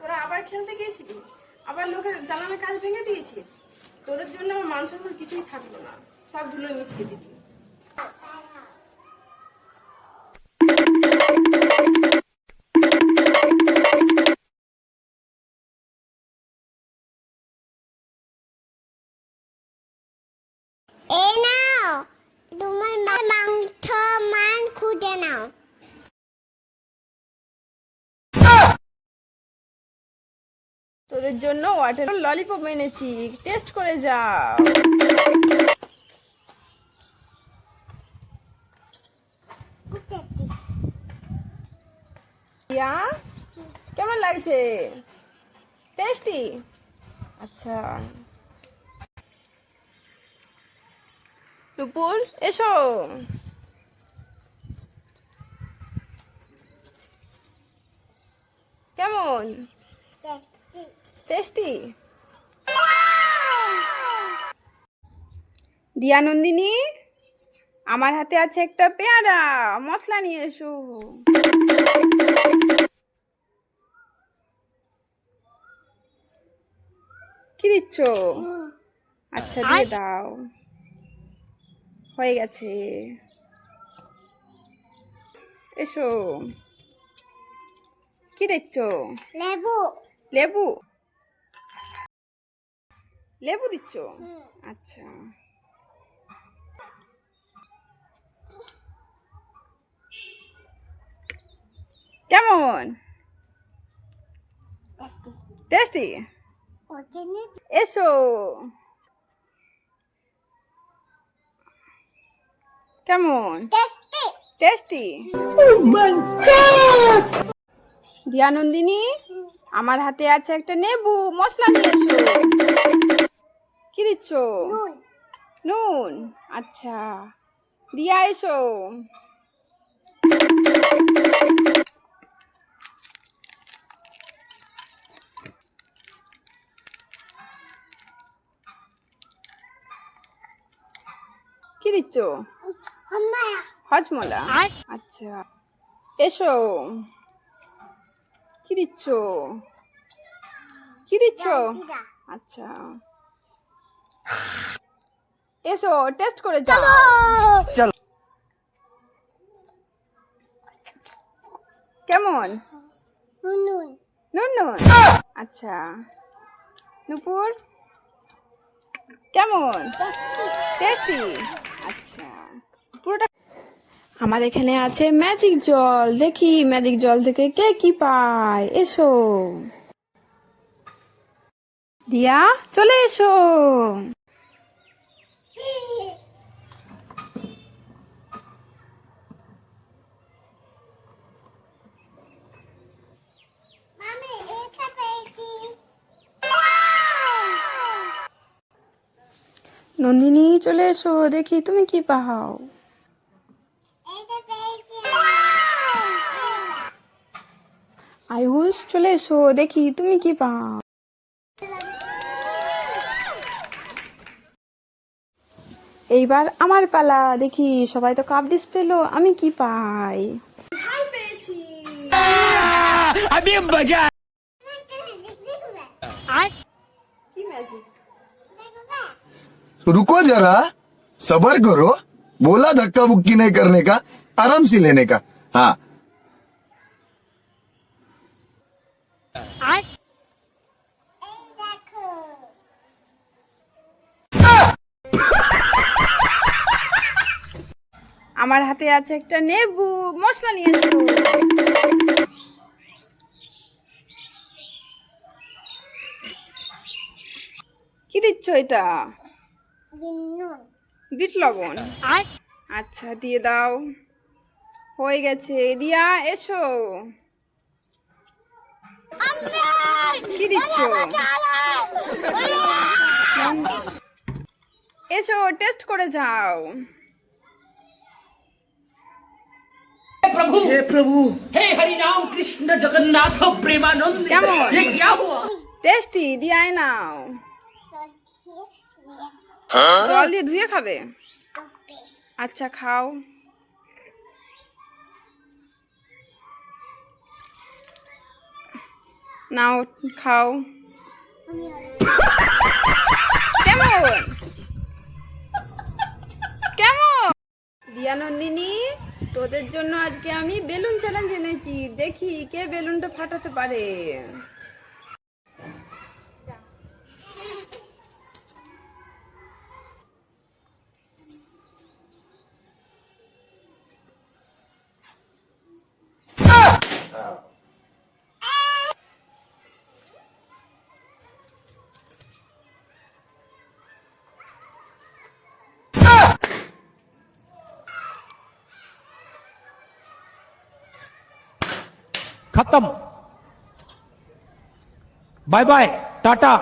তোরা আবার খেলতে গিয়েছিলি? আবার লোকের জ্বালানোর কাজ ভেঙে দিয়েছিস? তোদের জন্য আমার সম্মান কিছুই থাকল না। সব ধুলো মিশিয়ে দিলি। তোদের জন্য ওয়াটার ললিপপ এনেছি। টেস্ট করে ইয়া কেমন লাগছে? টেস্টি আচ্ছা। দুপুর, এসো। কেমন? টেস্টি দিয়া নন্দিনী আমার হাতে আছে একটা পেয়ারা। মশলা নিয়ে এসো। কি দিচ্ছ? আচ্ছা দিয়ে দাও। হয়ে গেছে। এসো। কি দিচ্ছ? লেবু। লেবু? লেবু দিচ্ছ? আচ্ছা। কেমন? টেস্টি এসো। কেমন? টেস্টি টেস্টি দিয়ানন্দিনী আমার হাতে আছে একটা নেবু মশলা নিয়ে এসো। কি দিচ্ছ? নুন। নুন? আচ্ছা। দিয়া এসো। কি দিচ্ছ? হজমলা। আচ্ছা। এসো। কি দিচ্ছ? কি দিচ্ছ? আচ্ছা। এসো টেস্ট করে যাও। চলো। কেমন? নুন নুন আচ্ছা। নুপুর? কেমন? টেস্টি? আচ্ছা। পুরোটা আমাদের এখানে আছে ম্যাজিক জল। দেখি ম্যাজিক জল থেকে কে কি পায়? এসো। দিয়া চলে এসো। নন্দিনী চলে এসো দেখি তুমি কি পেয়েছি আয়ুষ চলে এসো দেখি তুমি কি পাও। এইবার আমার পালা দেখি সবাই তো কাপ ডিস পেলো আমি কি পাই পেয়েছি কি ম্যাজিক रुको जरा सबर करो बोला धक्का बुक्की नहीं करने का आराम से लेने का हाँ আমার হাতে আছে একটা নেবু মশলা নিয়ে এসো কি দিচ্ছ এটা? বিট লবণ। আচ্ছা দিয়ে দাও। হয়ে গেছে। দিয়া এসো। কি দিচ্ছ? এসো টেস্ট করে যাও। हे प्रभु हे हरि राम कृष्ण जगन्नाथ प्रेमानंद কেমন ये क्या हुआ টেস্টি দিয়াই নাও জল দিয়ে ধুয়ে খাবে ওকে আচ্ছা খাও নাও খাও তোদের জন্য আজকে আমি বেলুন চ্যালেঞ্জ এনেছি। দেখি কে বেলুনটা ফাটাতে পারে। खत्म बाय बाय टाटा